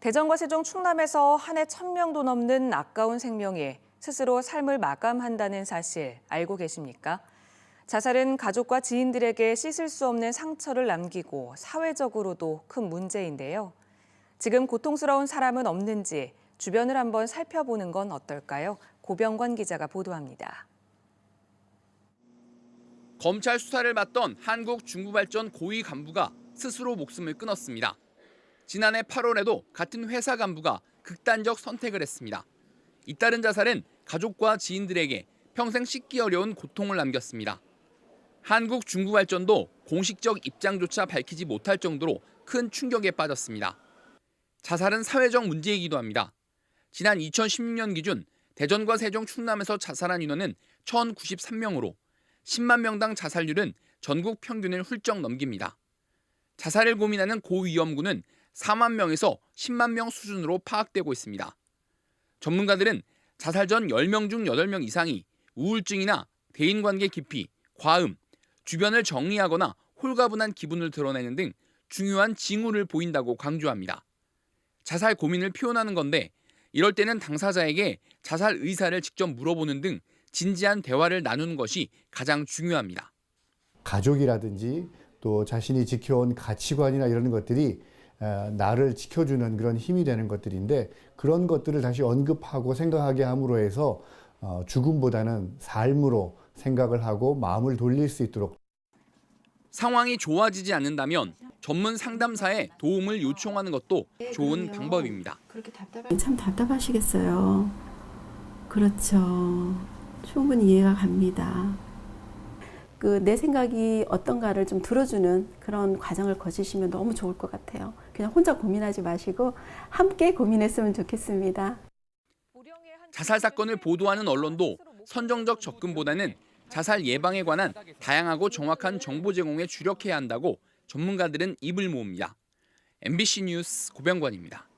대전과 세종, 충남에서 한 해 1000명도 넘는 아까운 생명이 스스로 삶을 마감한다는 사실 알고 계십니까? 자살은 가족과 지인들에게 씻을 수 없는 상처를 남기고 사회적으로도 큰 문제인데요. 지금 고통스러운 사람은 없는지 주변을 한번 살펴보는 건 어떨까요? 고병관 기자가 보도합니다. 검찰 수사를 받던 한국중부발전 고위 간부가 스스로 목숨을 끊었습니다. 지난해 8월에도 같은 회사 간부가 극단적 선택을 했습니다. 잇따른 자살은 가족과 지인들에게 평생 씻기 어려운 고통을 남겼습니다. 한국중부발전도 공식적 입장조차 밝히지 못할 정도로 큰 충격에 빠졌습니다. 자살은 사회적 문제이기도 합니다. 지난 2016년 기준 대전과 세종, 충남에서 자살한 인원은 1,093명으로 10만 명당 자살률은 전국 평균을 훌쩍 넘깁니다. 자살을 고민하는 고위험군은 4만 명에서 10만 명 수준으로 파악되고 있습니다. 전문가들은 자살 전 10명 중 8명 이상이 우울증이나 대인관계 기피, 과음, 주변을 정리하거나 홀가분한 기분을 드러내는 등 중요한 징후를 보인다고 강조합니다. 자살 고민을 표현하는 건데 이럴 때는 당사자에게 자살 의사를 직접 물어보는 등 진지한 대화를 나누는 것이 가장 중요합니다. 가족이라든지 또 자신이 지켜온 가치관이나 이런 것들이 어, 나를 지켜주는 그런 힘이 되는 것들인데 그런 것들을 다시 언급하고 생각하게 함으로 해서 어, 죽음보다는 삶으로 생각을 하고 마음을 돌릴 수 있도록 상황이 좋아지지 않는다면 전문 상담사에 도움을 요청하는 것도 좋은. 방법입니다. 참 답답하시겠어요. 그렇죠. 충분히 이해가 갑니다. 그 내 생각이 어떤가를 좀 들어주는 그런 과정을 거치시면 너무 좋을 것 같아요. 그냥 혼자 고민하지 마시고 함께 고민했으면 좋겠습니다. 자살 사건을 보도하는 언론도 선정적 접근보다는 자살 예방에 관한 다양하고 정확한 정보 제공에 주력해야 한다고 전문가들은 입을 모읍니다. MBC 뉴스 고병관입니다.